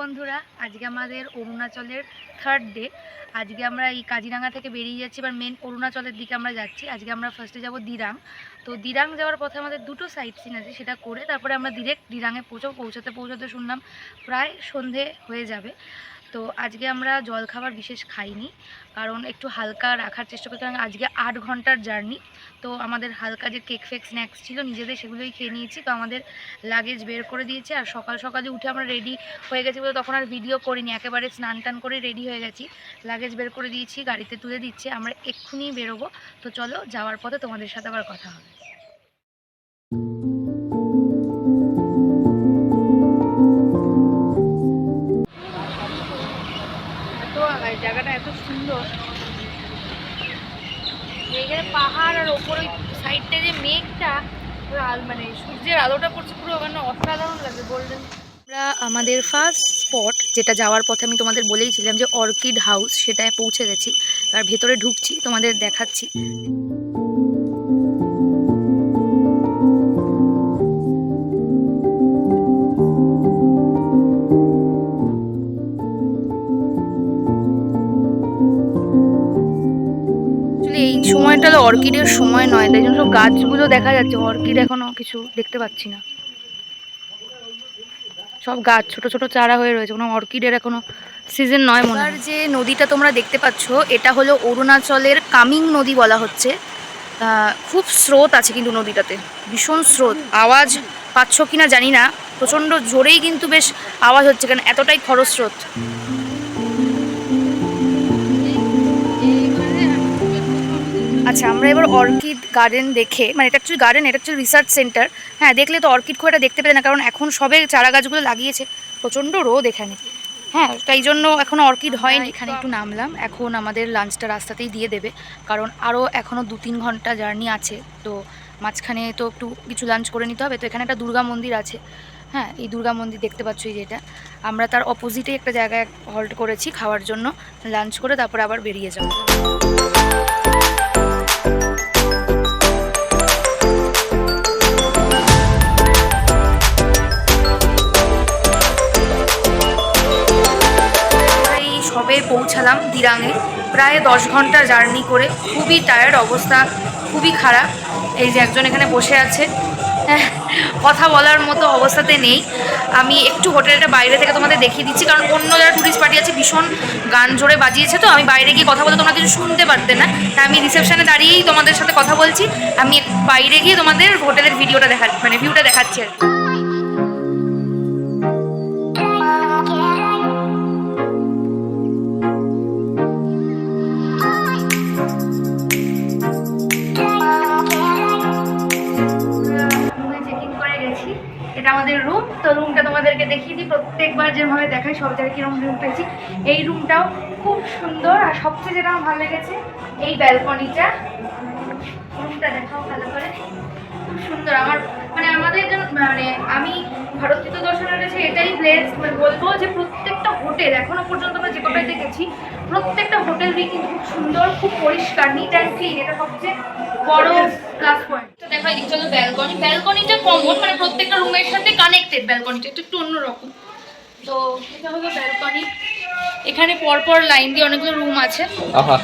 বন্ধুরা, আজকে আমাদের অরুণাচলের থার্ড ডে আজকে আমরা এই কাজিরাঙ্গা থেকে বেরিয়ে যাচ্ছি, এবার মেন অরুণাচলের দিকে আমরা যাচ্ছি। আজকে আমরা ফার্স্টে যাব দিরাং। তো দিরাং যাওয়ার পথে আমাদের দুটো সাইট সিন আছে, সেটা করে তারপরে আমরা ডিরেক্ট দিরাঙে পৌঁছাবো। পৌঁছাতে পৌঁছাতে শুনলাম প্রায় সন্ধে হয়ে যাবে। তো আজকে আমরা জলখাবার বিশেষ খাইনি, কারণ একটু হালকা রাখার চেষ্টা করতে কারণ আজকে আট ঘণ্টার জার্নি, তো আমাদের হালকা যে কেক ফেক স্ন্যাক্স ছিল নিজেদের সেগুলোই খেয়ে নিয়েছি, তো আমাদের লাগেজ বের করে দিয়েছে। আর সকাল সকালে উঠে আমরা রেডি হয়ে গেছি বলে তখন আর ভিডিও করিনি, একেবারে স্নান টান করে রেডি হয়ে গেছি। লাগেজ বের করে দিয়েছি, গাড়িতে তুলে দিচ্ছে, আমরা এক্ষুনি বেরোবো। তো চলো যাওয়ার পথে তোমাদের সাথে আবার কথা হবে। এত সুন্দর। এখানে পাহাড় আর ওপরে সাইডটা যে মেঘটা মানে সূর্যের আলোটা পড়ছে পুরো মানে অসাধারণ লাগে গোল্ডেন আমরা আমাদের ফার্স্ট স্পট যেটা যাওয়ার পথে আমি তোমাদের বলেইছিলাম যে অর্কিড হাউস সেটায় পৌঁছে গেছি। আর ভেতরে ঢুকছি, তোমাদের দেখাচ্ছি। তো অর্কিডের সময় নয়, তাই জন্য সব গাছগুলো দেখা যাচ্ছে। অর্কিড এখনও কিছু দেখতে পাচ্ছি না। সব গাছ, ছোট ছোট চারা হয়ে রয়েছে। কোনো অর্কিডের এখনও সিজন নয় মনে হয়। যে নদীটা তোমরা দেখতে পাচ্ছ, এটা হলো অরুণাচলের কামিং নদী বলা হচ্ছে। খুব স্রোত আছে কিন্তু নদীটাতে। ভীষণ স্রোত। আওয়াজ পাচ্ছ কিনা জানি না। প্রচণ্ড জোরেই কিন্তু বেশ আওয়াজ হচ্ছে, কারণ এতটাই খরস্রোত। আচ্ছা আমরা এবার অর্কিড গার্ডেন দেখে মানে এটা অ্যাকচুয়ালি গার্ডেন এটা হচ্ছে রিসার্চ সেন্টার হ্যাঁ দেখলে তো অর্কিড খুব একটা দেখতে পেলে না কারণ এখন সবে চারা গাছগুলো লাগিয়েছে প্রচণ্ড রোদ এখানে। হ্যাঁ তাই জন্য এখনও অর্কিড হয়নি। এখানে একটু নামলাম এখন আমাদের লাঞ্চটা রাস্তাতেই দিয়ে দেবে কারণ আরও এখনও দু তিন ঘণ্টা জার্নি আছে তো মাঝখানে তো একটু কিছু লাঞ্চ করে নিতে হবে তো এখানে একটা দুর্গা মন্দির আছে। হ্যাঁ এই দুর্গা মন্দির দেখতে পাচ্ছ এই যেটা আমরা তার অপোজিটে একটা জায়গায় হল্ট করেছি খাওয়ার জন্য লাঞ্চ করে তারপর আবার বেরিয়ে যাব। সবে পৌঁছালাম দিরাঙে। প্রায় দশ ঘণ্টা জার্নি করে খুবই টায়ার্ড অবস্থা খুবই খারাপ। এই যে একজন এখানে বসে আছে। হ্যাঁ, কথা বলার মতো অবস্থাতে নেই। আমি একটু হোটেলটা বাইরে থেকে তোমাদের দেখিয়ে দিচ্ছি কারণ অন্য যারা টুরিস্ট পার্টি আছে ভীষণ গান জোরে বাজিয়েছে তো। আমি বাইরে গিয়ে কথা বলতে তোমরা কিছু শুনতে পারতে না। তাই আমি রিসেপশানে দাঁড়িয়েই তোমাদের সাথে কথা বলছি। আমি বাইরে গিয়ে তোমাদের হোটেলের ভিডিওটা দেখা মানে ভিউটা দেখাচ্ছি আর কি। এটা আমাদের রুম তো রুমটা তোমাদেরকে দেখিয়ে দিই। প্রত্যেকবার যেভাবে দেখাই, সব জায়গায় কীরকম রুম পেয়েছি। এই রুমটাও খুব সুন্দর, আর সবচেয়ে যেটা আমার ভালো লেগেছে, এই ব্যালকনিটা রুমটা দেখাও ভালো করে খুব সুন্দর। আমার মানে আমাদের মানে আমি ভারতীয় দর্শনের কাছে এটাই প্লেস মানে বলব যে প্রত্যেকটা হোটেল এখনও পর্যন্ত আমরা যে কটাই দেখেছি, প্রত্যেকটা হোটেলই কিন্তু খুব সুন্দর, খুব পরিষ্কার নিট অ্যান্ড ক্লিন এটা সবচেয়ে বড় প্লাস পয়েন্ট তো দেখো ব্যালকনি ব্যালকনিটা কমন মানে প্রত্যেকটা রুমের সাথে কানেক্টেড ব্যালকনিটা একটু একটু অন্যরকম। তো এটা হলো ব্যালকনি এখানে পরপর লাইন দিয়ে অনেকগুলো রুম আছে। আহা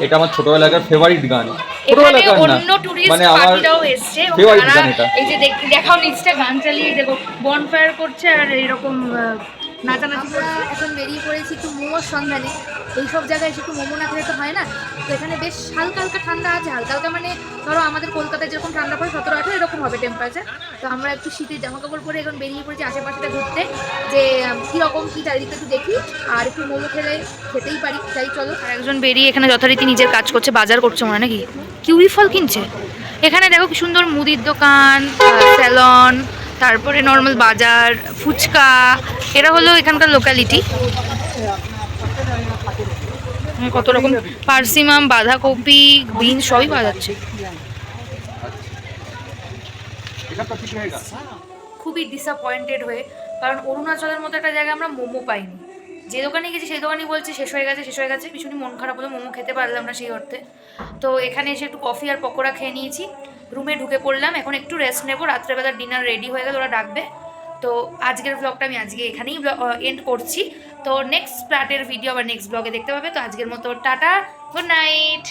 এটা আমার ছোটবেলাকার ফেভারিট গান। এখানে অন্য টুরিস্ট পার্টিরাও এসছে। এই যে দেখ- দেখাও নিচটা গান চালিয়ে দেখো বনফায়ার করছে আর এরকম নাচানাচি এখন বেরিয়ে পড়েছি একটু মোমোর সন্ধানে। এই সব জায়গায় এসে একটু মোমো না খেলে তো হয় না। তো এখানে বেশ হালকা হালকা ঠান্ডা আছে। হালকা হালকা মানে ধরো আমাদের কলকাতায় যেরকম ঠান্ডা পড়ে, সতেরো আঠেরো এরকম হবে টেম্পারেচার তো আমরা একটু শীতের জামা কাপড় পরে এখন বেরিয়ে পড়েছি আশেপাশেটা ঘুরতে। যে কীরকম কী চারিদিকে একটু দেখি। আর একটু মোমো খেলে খেতেই পারি। তাই চলো। আর একজন বেরিয়ে এখানে যথারীতি নিজের কাজ করছে, বাজার করছে মনে নাকি? কিউই ফল কিনছে? এখানে দেখো কি সুন্দর মুদির দোকান স্যালন তারপরে নর্মাল বাজার, ফুচকা, এরা হলো এখানকার লোকালিটি কত রকম? পার্সিমাম, বাঁধাকপি, বিন সবই পাওয়া যাচ্ছে। খুবই ডিসঅ্যাপয়েন্টেড হয়ে, কারণ অরুণাচলের মতো একটা জায়গায় আমরা মোমো পাইনি। যে দোকানে গেছি সেই দোকানই বলছে, শেষ হয়ে গেছে, শেষ হয়ে গেছে ভীষণই মন খারাপ হলো, মোমো খেতে পারলাম না সেই অর্থে। তো এখানে এসে একটু কফি আর পকোড়া খেয়ে নিয়েছি। রুমে ঢুকে পড়লাম, এখন একটু রেস্ট নেব, রাত্রেবেলা ডিনার রেডি হয়ে গেলে, ওরা ডাকবে। তো আজকের ব্লগটা আমি আজকে এখানেই এন্ড করছি। তো নেক্সট ফ্ল্যাটের ভিডিও আবার নেক্সট ব্লগে দেখতে পাবে। তো আজকের মতো টাটা গুড নাইট